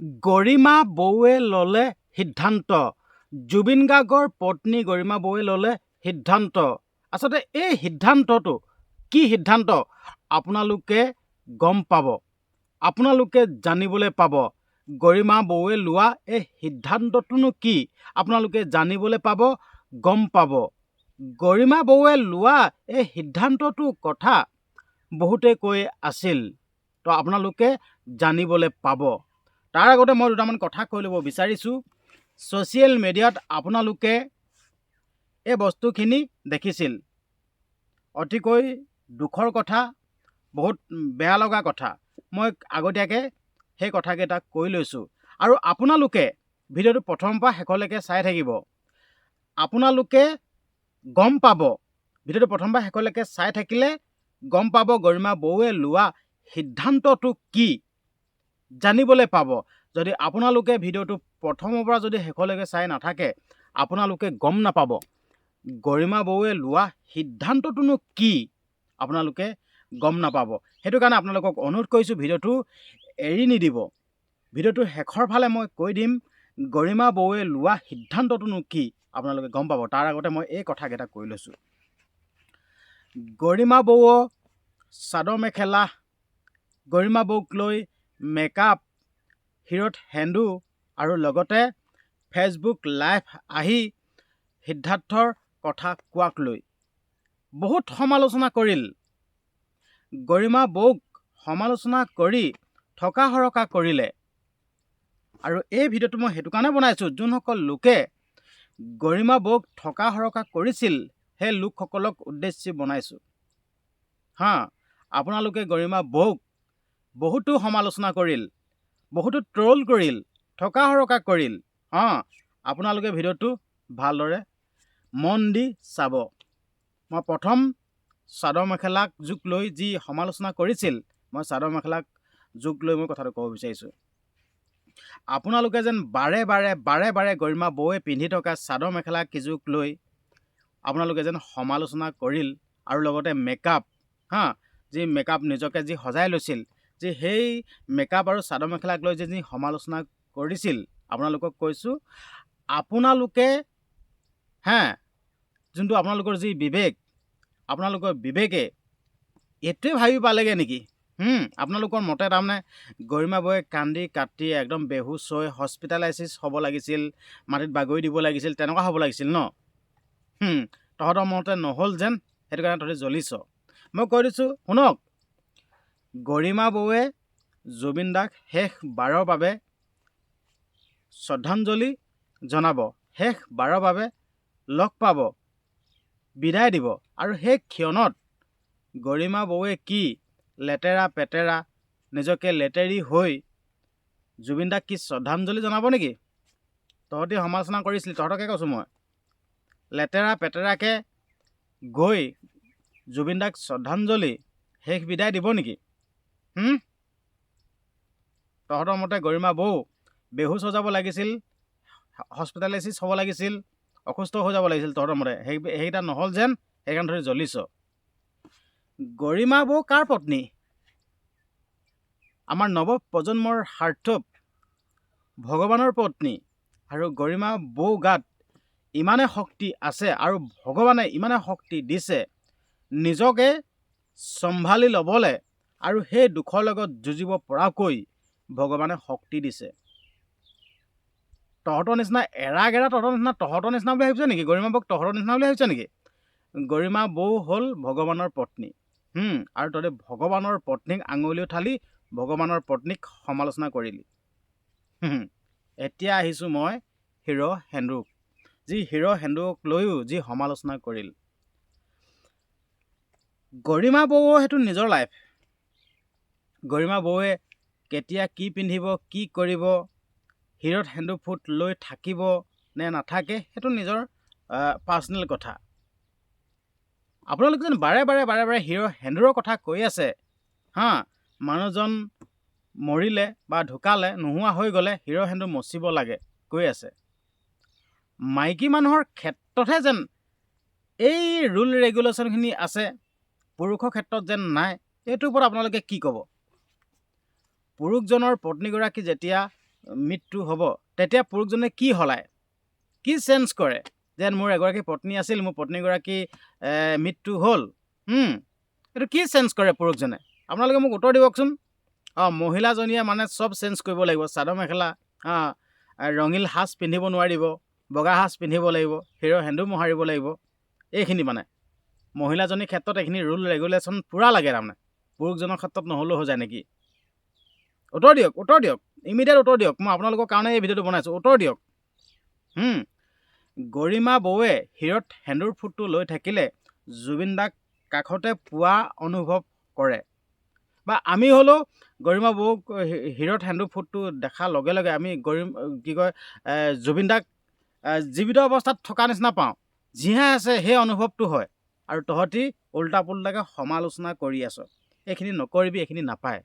গৰিমা বৌৱে ল'লে সিদ্ধান্ত। জুবিন গাৰ্গৰ পত্নী গৰিমা বৌৱে ল'লে সিদ্ধান্ত। আচলতে এই সিদ্ধান্তটো কি সিদ্ধান্ত? আপোনালোকে গম পাব। আপোনালোকে জানিবলৈ পাব। গৰিমা বৌৱে লোৱা এই সিদ্ধান্তটোনো কি? আপোনালোকে জানিবলৈ পাব গম পাব। গৰিমা বৌৱে লোৱা এই সিদ্ধান্তটোৰ কথা বহুতে কৈ আছিল। তো আপোনালোকে জানিবলৈ পাব। তাৰ আগতে মই দুটামান কথা কৈ ল'ব বিচাৰিছোঁ। ছ'চিয়েল মিডিয়াত আপোনালোকে এই বস্তুখিনি দেখিছিল। অতিকৈ দুখৰ কথা বহুত বেয়া লগা কথা। মই আগতীয়াকৈ সেই কথাকেইটা কৈ লৈছোঁ। আৰু আপোনালোকে ভিডিঅ'টো প্ৰথমৰ পৰা শেষলৈকে চাই থাকিব। আপোনালোকে গম পাব। ভিডিঅ'টো প্ৰথমৰ পৰা শেষলৈকে চাই থাকিলে গম পাব গৰিমা বৌৱে লোৱা সিদ্ধান্তটো কি? জানিবলৈ পাব। যদি আপোনালোকে ভিডিঅ'টো প্ৰথমৰ পৰা যদি শেষলৈকে চাই নাথাকে আপোনালোকে গম নাপাব। গৰিমা বৌৱে লোৱা সিদ্ধান্তটোনো কি? আপোনালোকে গম নাপাব। সেইটো কাৰণে আপোনালোকক অনুৰোধ কৰিছোঁ ভিডিঅ'টো এৰি নিদিব। ভিডিঅ'টো শেষৰ ফালে মই কৈ দিম গৰিমা বৌৱে লোৱা সিদ্ধান্তটোনো কি? আপোনালোকে গম পাব। তাৰ আগতে মই এই কথাকেইটা কৈ লৈছোঁ। গৰিমা বৌ চাদৰ মেখেলা গৰিমা বৌক লৈ মেকআপ হিৰত হেন্দু আৰু লগতে ফেচবুক লাইভ আহি সিদ্ধাৰ্থৰ কথা কোৱাক লৈ। বহুত সমালোচনা কৰিল। গৰিমা বৌক সমালোচনা কৰি থকা সৰকা কৰিলে। আৰু এই ভিডিঅ'টো মই সেইটো কাৰণে বনাইছোঁ যোনসকল লোকে গৰিমা বৌক থকা সৰকা কৰিছিল সেই লোকসকলক উদ্দেশ্যি বনাইছোঁ। হা আপোনালোকে গৰিমা বৌক বহুতো সমালোচনা কৰিল বহুতো ট্ৰল কৰিল থকা সৰকা কৰিল। অঁ আপোনালোকে ভিডিঅ'টো ভালদৰে মন দি চাব। মই প্ৰথম চাদৰ মেখেলাক জোক লৈ যি সমালোচনা কৰিছিল মই চাদৰ মেখেলাক জোক লৈ মই কথাটো ক'ব বিচাৰিছোঁ। আপোনালোকে যেন বাৰে বাৰে বাৰে বাৰে গৰিমা বৌৱে পিন্ধি থকা চাদৰ মেখেলা কিজোক লৈ আপোনালোকে যেন সমালোচনা কৰিল আৰু লগতে মেকআপ হা যি মেকআপ নিজকে যি সজাই লৈছিল যে সেই মেকআপ আৰু চাদৰ মেখেলাক লৈ যে যি সমালোচনা কৰিছিল, আপোনালোকক কৈছোঁ, আপোনালোকে, হে, যোনটো আপোনালোকৰ যি বিবেক, আপোনালোকৰ বিবেকে এইটোৱে ভাবি পালেগৈ নেকি? আপোনালোকৰ মতে তাৰমানে গৰিমা বৌয়ে কান্দি কাটি একদম বেহুচ হৈ হস্পিটেলাইচিছ হ'ব লাগিছিল, মাটিত বাগৰি দিব লাগিছিল, তেনেকুৱা হ'ব লাগিছিল ন? তহঁতৰ মতে নহ'ল যেন, সেইটো কাৰণে তহঁতি জ্বলিছ। মই কৈ দিছোঁ, শুনক। গৰিমা বৌৱে জুবিন দাক শেষ বাৰৰ বাবে শ্ৰদ্ধাঞ্জলি জনাব। শেষ বাৰৰ বাবে লগ পাব বিদায় দিব। আৰু সেই ক্ষণত গৰিমা বৌৱে কি লেতেৰা পেতেৰা নিজকে লেতেৰি হৈ জুবিন দাক কি শ্ৰদ্ধাঞ্জলি জনাব নেকি? তহঁতি সমালোচনা কৰিছিলি তহঁতকে কৈছোঁ মই। লেতেৰা পেতেৰাকৈ গৈ জুবিন দাক শ্ৰদ্ধাঞ্জলি শেষ বিদায় দিব নেকি? তহঁতৰ মতে গৰিমা বৌ বেহুচ হৈ যাব লাগিছিল হস্পিটেলাইচিছ হ'ব লাগিছিল অসুস্থ হৈ যাব লাগিছিল তহঁতৰ মতে। সেই সেইকেইটা নহ'ল যেন সেইকাৰণে ধৰি জ্বলিছ। গৰিমা বৌ কাৰ পত্নী? আমাৰ নৱ প্ৰজন্মৰ সাৰ্থক ভগৱানৰ পত্নী আৰু গৰিমা বৌ গাত ইমানে শক্তি আছে আৰু ভগৱানে ইমানে শক্তি দিছে নিজকে চম্ভালি ল'বলৈ আৰু সেই দুখৰ লগত যুঁজিব পৰাকৈ ভগৱানে শক্তি দিছে। তহঁতৰ নিচিনা এৰা গেৰা তহঁতৰ নিচিনা তহঁতৰ নিচিনা বুলি ভাবিছ নেকি? গৰিমা বৌক তহঁতৰ নিচিনা বুলি ভাবিছ নেকি? গৰিমা বৌ হ'ল ভগৱানৰ পত্নী। আৰু তহঁতে ভগৱানৰ পত্নীক আঙুলি উঠালি ভগৱানৰ পত্নীক সমালোচনা কৰিলি। এতিয়া আহিছোঁ মই হিৰ' হেন্দুক যি হিৰ' হেন্দুক লৈও যি সমালোচনা কৰিল। গৰিমা বৌও সেইটো নিজৰ লাইফ গৰিমা বৌৱে কেতিয়া কি পিন্ধিব কি কৰিব হিৰত সেন্দু ফুট লৈ থাকিব নে নাথাকে সেইটো নিজৰ পাৰ্চনেল কথা। আপোনালোকে যেন বাৰে বাৰে বাৰে বাৰে হিৰ' সেন্দুৰৰ কথা কৈ আছে। হা মানুহজন মৰিলে বা ঢুকালে নোহোৱা হৈ গ'লে হিৰ' সেন্দুৰ মচিব লাগে কৈ আছে। মাইকী মানুহৰ ক্ষেত্ৰতহে যেন এই ৰুল ৰেগুলেশ্যনখিনি আছে পুৰুষৰ ক্ষেত্ৰত যেন নাই এইটোৰ ওপৰত আপোনালোকে কি ক'ব? পুৰুষজনৰ পত্নীগৰাকী যেতিয়া মৃত্যু হ'ব তেতিয়া পুৰুষজনে কি সলায়? কি চেঞ্জ কৰে? যেন মোৰ এগৰাকী পত্নী আছিল মোৰ পত্নীগৰাকী মৃত্যু হ'ল। এইটো কি চেঞ্জ কৰে পুৰুষজনে? আপোনালোকে মোক উত্তৰ দিয়কচোন অঁ মহিলাজনীয়ে মানে চব চেঞ্জ কৰিব লাগিব। চাদৰ মেখেলা অঁ ৰঙীল সাজ পিন্ধিব নোৱাৰিব বগা সাজ পিন্ধিব লাগিব হিৰ' হেন্দু মোহাৰিব লাগিব। এইখিনি মানে। মহিলাজনীৰ ক্ষেত্ৰত এইখিনি ৰুল ৰেগুলেশ্যন পূৰা লাগে তাৰমানে। পুৰুষজনৰ ক্ষেত্ৰত নহ'লেও হৈ যায় নেকি? উত্তৰ দিয়ক উত্তৰ দিয়ক। ইমিডিয়েট উত্তৰ দিয়ক। মই আপোনালোকৰ কাৰণে এই ভিডিঅ'টো বনাইছোঁ। উত্তৰ দিয়ক। গৰিমা বৌৱে হিৰত সেন্দুৰ ফুটটো লৈ থাকিলে জুবিন দাক কাষতে পোৱা অনুভৱ কৰে। বা আমি হ'লেও গৰিমা বৌক হিৰত সেন্দুৰ ফুটটো দেখাৰ লগে লগে আমি গৰিম কি কয় জুবিন দাক জীৱিত অৱস্থাত থকা নিচিনা পাওঁ। যিহে আছে সেই অনুভৱটো হয়। আৰু তহঁতি উল্টা পুল্টাকৈ সমালোচনা কৰি আছ। এইখিনি নকৰিবি এইখিনি নাপায়।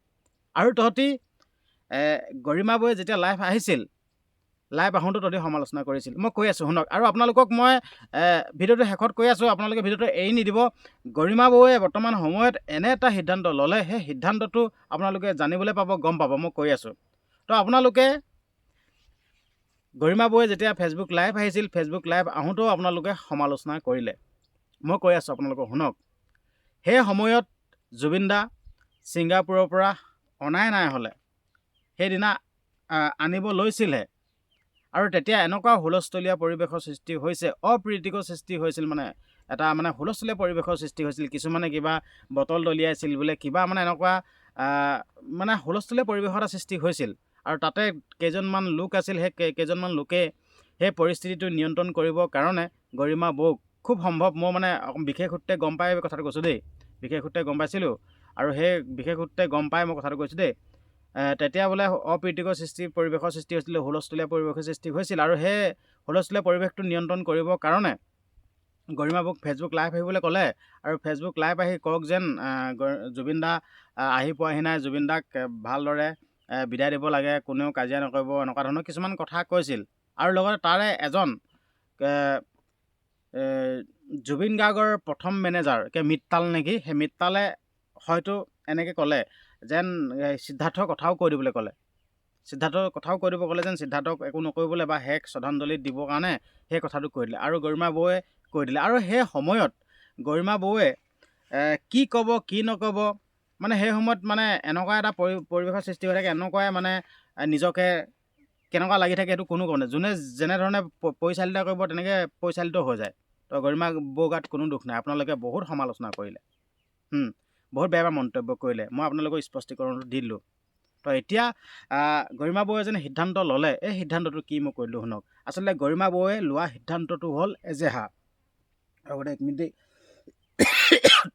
আৰু তহঁতি গৰিমা বৌয়ে যেতিয়া লাইভ আহিছিল লাইভ আহোঁতে তহঁতি সমালোচনা কৰিছিল। মই কৈ আছোঁ শুনক। আৰু আপোনালোকক মই ভিডিঅ'টো শেষত কৈ আছোঁ আপোনালোকে ভিডিঅ'টো এৰি নিদিব। গৰিমা বৌয়ে বৰ্তমান সময়ত এনে এটা সিদ্ধান্ত ল'লে সেই সিদ্ধান্তটো আপোনালোকে জানিবলৈ পাব গম পাব মই কৈ আছোঁ। তো আপোনালোকে গৰিমা বৌয়ে যেতিয়া ফেচবুক লাইভ আহিছিল ফেচবুক লাইভ আহোঁতেও আপোনালোকে সমালোচনা কৰিলে। মই কৈ আছোঁ আপোনালোকক শুনক। সেই সময়ত জুবিন দা ছিংগাপুৰৰ পৰা অনাই নাই হ'লে সেইদিনা আনিব লৈছিলহে আৰু তেতিয়া এনেকুৱা হুলস্থলীয়া পৰিৱেশৰ সৃষ্টি হৈছে অপ্ৰীতিকৰ সৃষ্টি হৈছিল মানে এটা মানে হুলস্থলীয়া পৰিৱেশৰ সৃষ্টি হৈছিল। কিছুমানে কিবা বটল দলিয়াইছিল বোলে কিবা মানে এনেকুৱা মানে হুলস্থলীয়া পৰিৱেশ এটা সৃষ্টি হৈছিল। আৰু তাতে কেইজনমান লোক আছিল সেই কেই- কেইজনমান লোকে সেই পৰিস্থিতিটো নিয়ন্ত্ৰণ কৰিবৰ কাৰণে গৰিমা বৌক খুব সম্ভৱ মই মানে বিশেষ সূত্ৰে গম পাই কথাটো কৈছোঁ দেই বিশেষ সূত্ৰে গম পাইছিলোঁ। আৰু সেই বিশেষ সূত্ৰে গম পাই মই কথাটো কৈছোঁ দেই তেতিয়া বোলে অপ্ৰীতিকৰ সৃষ্টি পৰিৱেশৰ সৃষ্টি হৈছিলে হুলস্থলীয়া পৰিৱেশৰ সৃষ্টি হৈছিল আৰু সেই হুলস্থলীয়া পৰিৱেশটো নিয়ন্ত্ৰণ কৰিবৰ কাৰণে গৰিমা বৌক ফেচবুক লাইভ আহিবলৈ ক'লে আৰু ফেচবুক লাইভ আহি কওক যেন জুবিন দা আহি পোৱাহি নাই জুবিন দাক ভালদৰে বিদায় দিব লাগে কোনেও কাজিয়া নকৰিব এনেকুৱা ধৰণৰ কিছুমান কথা কৈছিল। আৰু লগতে তাৰে এজন জুবিন গাৰ্গৰ প্ৰথম মেনেজাৰ কে মিত্তাল নেকি সেই মিত্তালে হয়তো এনেকৈ ক'লে যেন সিদ্ধাৰ্থৰ কথাও কৈ দিবলৈ ক'লে। সিদ্ধাৰ্থৰ কথাও কৈ দিব ক'লে যেন সিদ্ধাৰ্থক একো নকৰিবলৈ বা শেষ শ্ৰদ্ধাঞ্জলি দিবৰ কাৰণে সেই কথাটো কৈ দিলে। আৰু গৰিমা বৌয়ে কৈ দিলে। আৰু সেই সময়ত গৰিমা বৌয়ে কি ক'ব কি নক'ব মানে সেই সময়ত মানে এনেকুৱা এটা পৰি পৰিৱেশৰ সৃষ্টি হৈ থাকে এনেকুৱাই মানে নিজকে কেনেকুৱা লাগি থাকে সেইটো কোনো ক'ব নাই যোনে যেনেধৰণে পৰিচালিত কৰিব তেনেকৈ পৰিচালিত হৈ যায়। তো গৰিমা বৌ গাত কোনো দুখ নাই। আপোনালোকে বহুত সমালোচনা কৰিলে। বহুত বেয়া বেয়া মন্তব্য কৰিলে। মই আপোনালোকক স্পষ্টীকৰণটো দিলোঁ। তো এতিয়া গৰিমা বৌয়ে যেনে সিদ্ধান্ত ল'লে এই সিদ্ধান্তটো কি মই কৈ দিলোঁ শুনক। আচলতে গৰিমা বৌয়ে লোৱা সিদ্ধান্তটো হ'ল এজেহা। আৰু এক মিনিট দেই।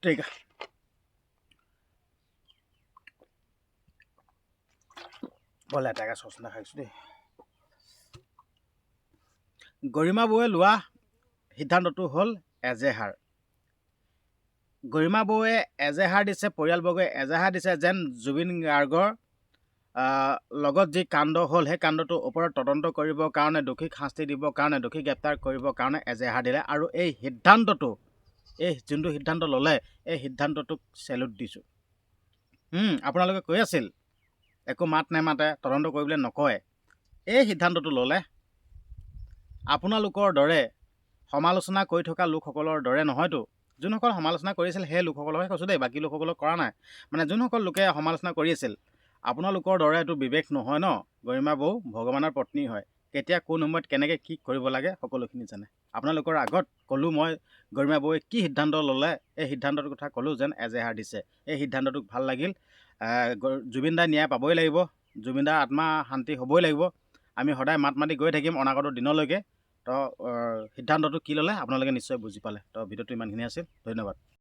ঠিক আছে। বৰ লেতেৰাকৈ চচনা খাইছোঁ দেই। গৰিমা বৌয়ে লোৱা সিদ্ধান্তটো হ'ল এজেহাৰ। গৰিমা বৌয়ে এজেহাৰ দিছে পৰিয়ালবৰ্গই এজেহাৰ দিছে যেন জুবিন গাৰ্গৰ লগত যি কাণ্ড হ'ল সেই কাণ্ডটোৰ ওপৰত তদন্ত কৰিবৰ কাৰণে দোষীক শাস্তি দিবৰ কাৰণে দোষী গ্ৰেপ্তাৰ কৰিবৰ কাৰণে এজেহাৰ দিলে আৰু এই সিদ্ধান্তটো এই যোনটো সিদ্ধান্ত ল'লে এই সিদ্ধান্তটোক চেলুট দিছোঁ। আপোনালোকে কৈ আছিল একো মাত নেমাতে তদন্ত কৰিবলৈ নকয়। এই সিদ্ধান্তটো ল'লে আপোনালোকৰ দৰে সমালোচনা কৰি থকা লোকসকলৰ দৰে নহয়তো। যোনসকল সমালোচনা কৰিছিল সেই লোকসকলকহে কৈছোঁ দেই বাকী লোকসকলক কৰা নাই। মানে যোনসকল লোকে সমালোচনা কৰি আছিল আপোনালোকৰ দৰে এইটো বিবেক নহয় ন? গৰিমা বৌ ভগৱানৰ পত্নী হয়। কেতিয়া কোন সময়ত কেনেকৈ কি কৰিব লাগে সকলোখিনি জানে। আপোনালোকৰ আগত ক'লোঁ মই গৰিমা বৌয়ে কি সিদ্ধান্ত ল'লে এই সিদ্ধান্তটোৰ কথা ক'লোঁ যেন এজেহাৰ দিছে। এই সিদ্ধান্তটোক ভাল লাগিল। জুবিন দাই ন্যায় পাবই লাগিব। জুবিন দাৰ আত্মা শান্তি হ'বই লাগিব। আমি সদায় মাত মাতি গৈ থাকিম অনাগত দিনলৈকে। তো সিদ্ধান্তটো কি ল'লে? আপোনালোকে নিশ্চয় বুজি পালে। তো ভিডিঅ'টো ইমানখিনি আছিল। ধন্যবাদ।